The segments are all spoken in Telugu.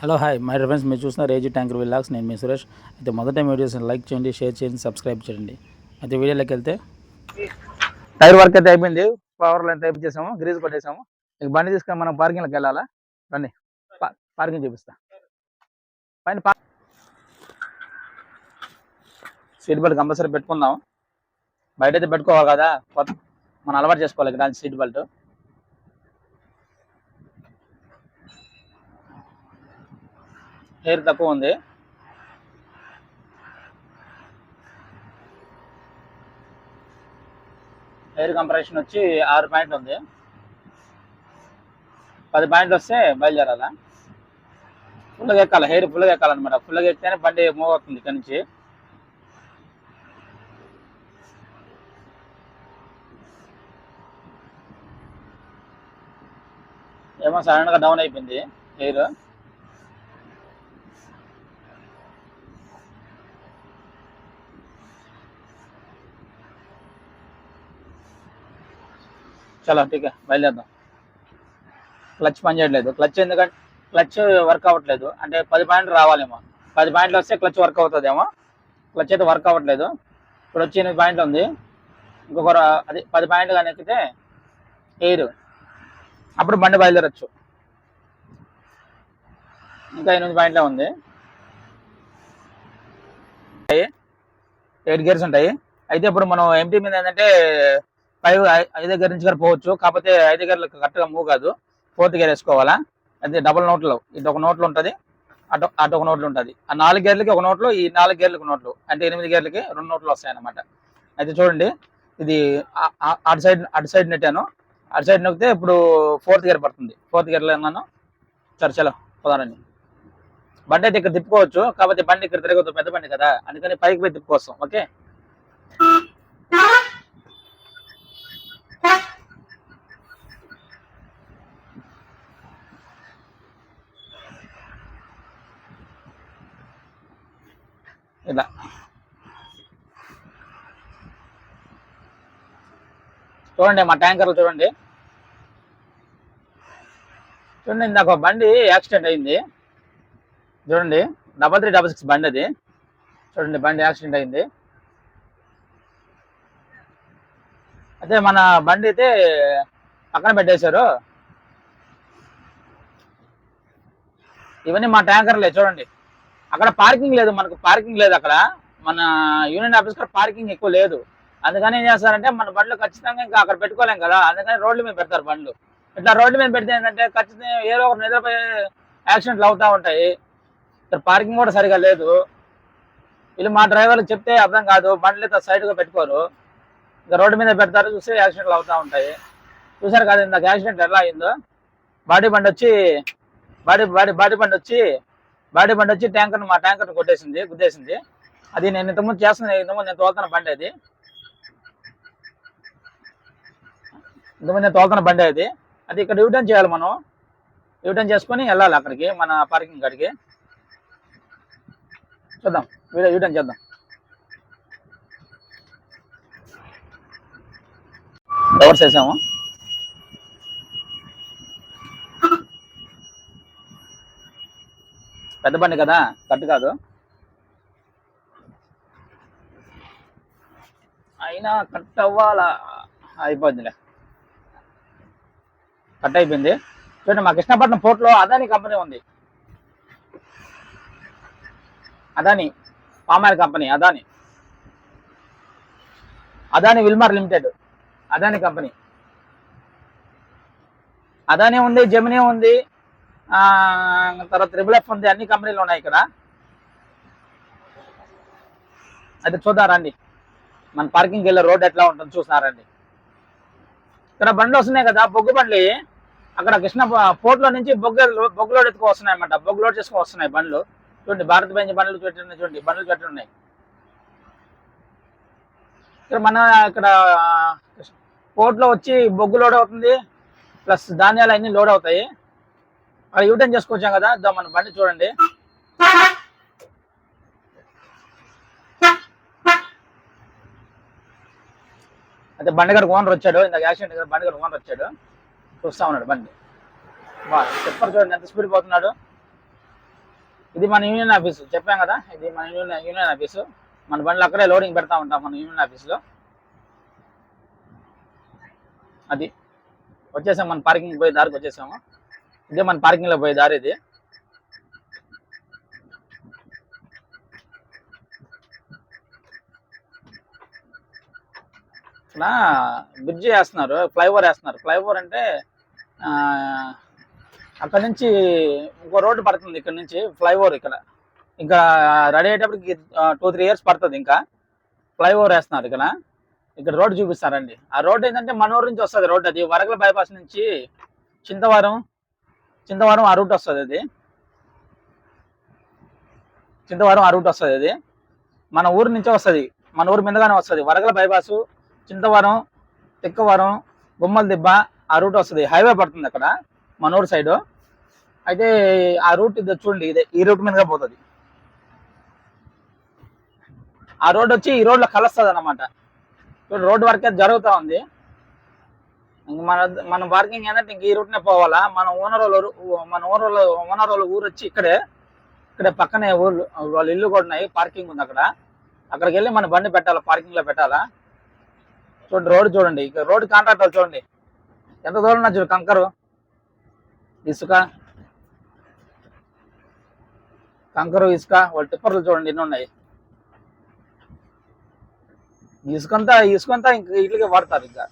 హలో హాయ్ మై ఫ్రెండ్స్ మీరు చూసిన రేజీ ట్యాంకర్ విల్లాక్స్ నేను మీ సురేష్. అయితే మొదట వీడియోస్ లైక్ చేయండి షేర్ చేయండి సబ్స్క్రైబ్ చేయండి. అయితే వీడియోలోకి వెళ్తే టైర్ వర్క్ అయితే అయిపోయింది. పవర్ లైన్ టైప్ చేసాము గ్రీజ్ కొట్టేసాము. ఇక బండి తీసుకొని మనం పార్కింగ్లోకి వెళ్ళాలా? రండి. పార్కింగ్ చూపిస్తా. పైన పార్ సీట్ బెల్ట్ కంపల్సరీ పెట్టుకుందాం. బయట అయితే పెట్టుకోవాలి కదా? మనం అలవాటు చేసుకోవాలి ఇక్కడ సీట్ బెల్ట్ హెయిర్ తక్కువ ఉంది. హెయిర్ కంప్రెషన్ వచ్చి ఆరు పాయింట్లు ఉంది. పది పాయింట్లు వస్తే బయలుదేరాలా? ఫుల్గా ఎక్కాలి హెయిర్ ఫుల్గా ఎక్కాలన్నమాట. ఫుల్గా ఎక్కితేనే బండి మూవ్ అవుతుంది ఇక్కడి నుంచి. ఏమో సడన్గా డౌన్ అయిపోయింది హెయిర్. చాలా టీకా బయలుదేద్దాం క్లచ్ పని చేయట్లేదు. క్లచ్ ఎందుకంటే క్లచ్ వర్క్ అవ్వట్లేదు. అంటే పది పాయింట్లు రావాలేమో. పది పాయింట్లు వస్తే క్లచ్ వర్క్ అవుతుందేమో. క్లచ్ అయితే వర్క్ అవ్వట్లేదు. ఇప్పుడు వచ్చి ఎనిమిది పాయింట్లు ఉంది. ఇంకొక అది పది పాయింట్లు కానీ ఎక్కితే ఎయిర్ అప్పుడు బండి బయలుదేరచ్చు. ఇంకా ఎనిమిది పాయింట్లే ఉంది. ఎయిట్ గేర్స్ ఉంటాయి. అయితే ఇప్పుడు మనం ఎంటీ మీద ఏంటంటే ఫైవ్ ఐదో గేర్ నుంచి కూడా పోవచ్చు. కాకపోతే ఐదో గేర్లు కరెక్ట్గా మూవ్ కాదు. ఫోర్త్ గేర్ వేసుకోవాలా? అయితే డబుల్ నోట్లు. ఇది ఒక నోట్లు ఉంటుంది. అటు అటు ఒక నోట్లు ఉంటుంది. ఆ నాలుగు గేర్లకి ఒక నోట్లు ఈ నాలుగు గేర్లకు నోట్లు. అంటే ఎనిమిది గేర్లకి రెండు నోట్లు వస్తాయి అన్నమాట అయితే చూడండి. ఇది అటు సైడ్ అటు సైడ్ నెట్టాను. అటు సైడ్ నొక్కితే ఇప్పుడు ఫోర్త్ గేర్ పడుతుంది. ఫోర్త్ గేర్లో ఉన్నాను సరే చలో పోదానండి బండి అయితే ఇక్కడ తిప్పుకోవచ్చు. కాకపోతే బండి ఇక్కడ తిరగదు. పెద్ద బండి కదా. అందుకని పైకి పోయి తిప్పుకోస్తాం ఓకే? చూడండి మా ట్యాంకర్లు చూడండి. చూడండి ఇందాక బండి యాక్సిడెంట్ అయింది. చూడండి డబల్ త్రీ డబల్ సిక్స్ బండి అది. చూడండి బండి యాక్సిడెంట్ అయింది. అయితే మన బండి అయితే పక్కన పెట్టేశారు. ఇవన్నీ మా ట్యాంకర్లే చూడండి. అక్కడ పార్కింగ్ లేదు మనకు పార్కింగ్ లేదు అక్కడ. మన యూనియన్ ఆఫీస్ కూడా పార్కింగ్ ఎక్కువ లేదు. అందుకని ఏం చేస్తారంటే మన బండ్లు ఖచ్చితంగా ఇంకా అక్కడ పెట్టుకోలేం కదా అందుకని రోడ్ల మీద పెడతారు బండ్లు. ఇట్లా రోడ్ల మీద పెడితే ఏంటంటే ఖచ్చితంగా ఏదో ఒక నిద్రపోయే యాక్సిడెంట్లు అవుతూ ఉంటాయి. ఇక్కడ పార్కింగ్ కూడా సరిగా లేదు. వీళ్ళు మా డ్రైవర్లు చెప్తే అర్థం కాదు బండ్లు అయితే సైడ్గా పెట్టుకోరు. ఇంకా రోడ్డు మీద పెడతారు చూస్తే యాక్సిడెంట్లు అవుతూ ఉంటాయి. చూసారు కదా ఇందాక యాక్సిడెంట్ ఎలా అయిందో? బాడీ బండి వచ్చి బాడీ బాడీ బాడీ బండి వచ్చి బాడీ బండి వచ్చి ట్యాంకర్ మా ట్యాంకర్ కొట్టేసింది గుద్దేసింది. అది నేను ఇంతకుముందు చేస్తున్నాను ఇంతకుముందు నేను తోలుతున్న బండి అది. ఇంతకుముందు నేను తోలుతున్న బండి అది. అది ఇక్కడ యూటర్న్ చేయాలి మనం. యూటర్న్ చేసుకొని వెళ్ళాలి అక్కడికి మన పార్కింగ్ కాడికి. చూద్దాం వీడియో యూటర్న్ చేద్దాం. రివర్స్ చేసాము పెద్ద బండి కదా కట్ కాదు. అయినా కట్ అవ్వాలా అయిపోద్దిలే. కట్ అయిపోయింది చూడండి మా కృష్ణపట్నం పోర్ట్లో అదాని కంపెనీ ఉంది. Adani palm oil company Adani. Adani Wilmar limited Adani company Adani ఉంది జెమినీ ఉంది తర్వాత త్రిబుల్ ఎఫ్ ఉంది అన్ని కంపెనీలు ఉన్నాయి ఇక్కడ. అయితే చూద్దారండి మన పార్కింగ్ వెళ్ళే రోడ్ ఎట్లా ఉంటుంది చూసారండి ఇక్కడ బండ్లు వస్తున్నాయి కదా బొగ్గు బండ్లు అక్కడ కృష్ణ పోర్ట్లో నుంచి బొగ్గలు బొగ్గు లోడ్ ఎత్తుకు వస్తున్నాయి అన్నమాట బొగ్గు లోడ్ చేసుకుని వస్తున్నాయి బండ్లు. చూడండి భారత్ బెంచ్ బండ్లు పెట్టున్నాయి చూడండి బండ్లు పెట్టున్నాయి ఇక్కడ మన ఇక్కడ పోర్ట్లో వచ్చి బొగ్గు లోడ్ అవుతుంది ప్లస్ ధాన్యాలు అన్ని లోడ్ అవుతాయి. అక్కడ యూటర్న్ చేసుకొచ్చాం కదా ఇద్దాం మన బండి చూడండి. అయితే బండిగాడు ఓనర్ వచ్చాడు ఇందాక యాక్సిడెంట్ బండి గారు ఓనర్ వచ్చాడు. వస్తా ఉన్నాడు బండి బా చెప్పరు చూడండి ఎంత స్పీడ్ పోతున్నాడు? ఇది మన యూనియన్ ఆఫీస్ చెప్పాం కదా? ఇది మన యూనియన్ యూనియన్ ఆఫీసు మన బండ్లు అక్కడే లోడింగ్ పెడతా ఉంటాం మన యూనియన్ ఆఫీస్లో అది. వచ్చేసాం మన పార్కింగ్ పోయే దారికి వచ్చేసాము. ఇదే మన పార్కింగ్లో పోయే దారి ఇది. ఇక్కడ బ్రిడ్జ్ వేస్తున్నారు ఫ్లైఓవర్ వేస్తున్నారు. ఫ్లైఓవర్ అంటే అక్కడ నుంచి ఇంకో రోడ్డు పడుతుంది ఇక్కడ నుంచి ఫ్లైఓవర్ ఇక్కడ. ఇంకా రెడీ అయ్యేటప్పటికి టూ త్రీ ఇయర్స్ పడుతుంది ఇంకా. ఫ్లైఓవర్ వేస్తున్నారు ఇక్కడ. ఇక్కడ రోడ్డు చూపిస్తారండి. ఆ రోడ్డు ఏంటంటే మన ఊరు నుంచి వస్తుంది రోడ్డు అది. వరగల బైపాస్ నుంచి చింతవరం చింతవరం ఆ రూట్ వస్తుంది అది. చింతవరం ఆ రూట్ వస్తుంది అది. మన ఊరు నుంచే వస్తుంది. మన ఊరు మీదగానే వస్తుంది. వరగల బైపాసు చింతవరం తిక్కవరం గుమ్మల దిబ్బ ఆ రూట్ వస్తుంది. హైవే పడుతుంది అక్కడ మన ఊరు సైడ్. అయితే ఆ రూట్ ఇది చూడండి ఇదే ఈ రూట్ మీదుగా పోతుంది. ఆ రోడ్ వచ్చి ఈ రోడ్లో కలుస్తుంది అనమాట చూడండి రోడ్ వర్క్ అయితే జరుగుతూ ఉంది. ఇంక మన మన పార్కింగ్ ఏంటంటే ఇంక ఈ రూట్నే పోవాలా? మన ఓనర్ వాళ్ళు మన ఓనర్ ఓనర్ ఊరు వచ్చి ఇక్కడే ఇక్కడే పక్కనే ఊర్లు వాళ్ళ ఇల్లు కూడా ఉన్నాయి పార్కింగ్ ఉంది అక్కడ. అక్కడికి వెళ్ళి మన బండి పెట్టాలా పార్కింగ్లో పెట్టాలా? చూడండి రోడ్ చూడండి. ఇక రోడ్ కాంట్రాక్టర్ చూడండి. ఎంత దూరం నా చూడు కంకరు. ఇసుక. కంకరు ఇసుక వాళ్ళ టిప్పర్లు చూడండి ఎన్ని ఉన్నాయి. ఇసుకంతా ఇసుకంతా ఇంక ఇట్లకే వాడతారు ఇంకా.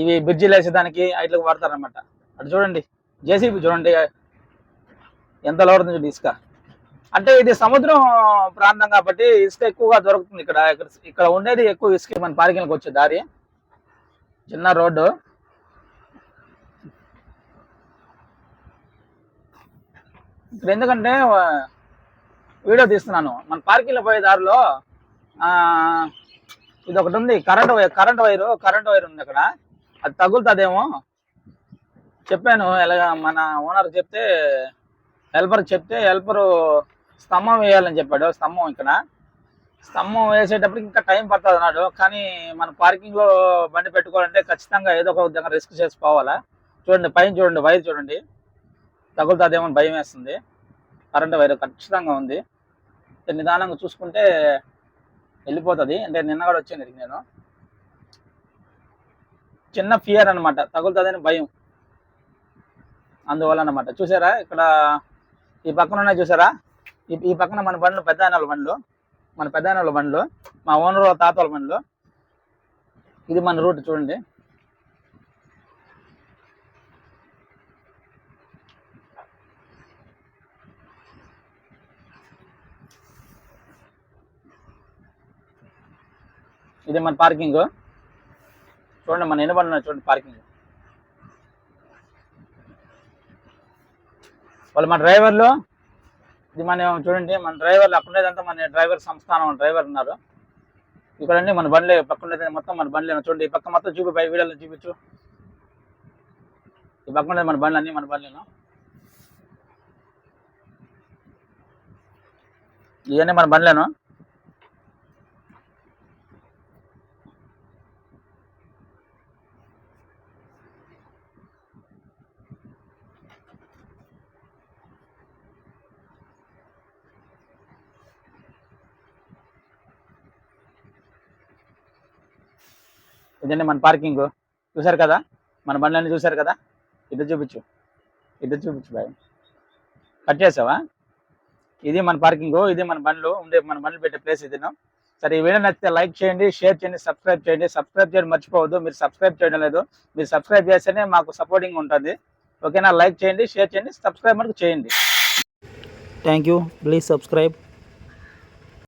ఇవి బ్రిడ్జిలు వేసేదానికి ఇట్లకి వాడతారు అనమాట అటు చూడండి జేసీబీ చూడండి ఎంత లోడుతుంది చూడండి ఇసుక. అంటే ఇది సముద్రం ప్రాంతం కాబట్టి ఇసుక ఎక్కువగా దొరుకుతుంది ఇక్కడ. ఇక్కడ ఇక్కడ ఉండేది ఎక్కువ ఇసుక మన పార్కింగ్కి వచ్చే దారి. చిన్న రోడ్డు. ఇక్కడ ఎందుకంటే వీడియో తీస్తున్నాను. మన పార్కింగ్లో పోయే దారిలో ఇది ఒకటి ఉంది. Current wire current wire current wire ఉంది అక్కడ. అది తగులుతుందేమో. చెప్పాను ఎలాగ మన ఓనర్ చెప్తే హెల్పర్ చెప్తే హెల్పరు స్తంభం వేయాలని చెప్పాడు. స్తంభం ఇక్కడ. స్తంభం వేసేటప్పటికి ఇంకా టైం పడుతుంది అన్నాడు. కానీ మన పార్కింగ్లో బండి పెట్టుకోవాలంటే ఖచ్చితంగా ఏదో ఒక విధంగా రిస్క్ చేసి పోవాలా? చూడండి పైన చూడండి వైర్ చూడండి. తగులుతుందేమో అని భయం వేస్తుంది. కరెంట్ వైర్ ఖచ్చితంగా ఉంది. నిదానంగా చూసుకుంటే వెళ్ళిపోతుంది. అంటే నిన్న కూడా వచ్చాను ఇది నేను. చిన్న ఫియర్ అనమాట తగులుతుందని భయం. అందువల్ల అనమాట చూసారా? ఇక్కడ ఈ పక్కన ఉన్నాయి చూసారా? ఈ ఈ పక్కన మన బండ్లు పెద్ద ఆయన బండ్లు. మన పెద్ద ఆయన వాళ్ళ బండ్లు మా ఓనర్ తాతల తాత బండ్లు. ఇది మన రూట్ చూడండి. ఇది మన పార్కింగ్ చూడండి మన ఎన్ని చూడండి పార్కింగ్ వాళ్ళు మన డ్రైవర్లు ఇది మన చూడండి మన డ్రైవర్లు అక్కడ మన డ్రైవర్ సంస్థానం డ్రైవర్ ఉన్నారు. ఇక్కడండి మన బండ్లే పక్కన ఉండేది మొత్తం మన బండ్లే చూడండి ఈ పక్క మొత్తం చూపి పై వీడియోలో చూపించు. ఈ పక్కన మన బండ్లు అన్ని మన బండ్లేను ఇవన్నీ మన బండ్లేను? ఇదండి మన పార్కింగ్. చూసారు కదా? మన బండ్లన్నీ చూసారు కదా? ఇద్దరు చూపించు. ఇటు చూపించు బాయ్. కట్ చేసావా? ఇది మన పార్కింగ్ ఇది మన బండ్లు ఉండే మన బండ్లు పెట్టే ప్లేస్ ఇది సరే ఈ వీడియో నచ్చితే లైక్ చేయండి షేర్ చేయండి సబ్స్క్రైబ్ చేయండి. సబ్స్క్రైబ్ చేయడం మర్చిపోవద్దు. మీరు సబ్స్క్రైబ్ చేయడం లేదు. మీరు సబ్స్క్రైబ్ చేస్తేనే మాకు సపోర్టింగ్ ఉంటుంది. ఓకేనా? లైక్ చేయండి షేర్ చేయండి సబ్స్క్రైబ్ మనకు చేయండి. Thank you please subscribe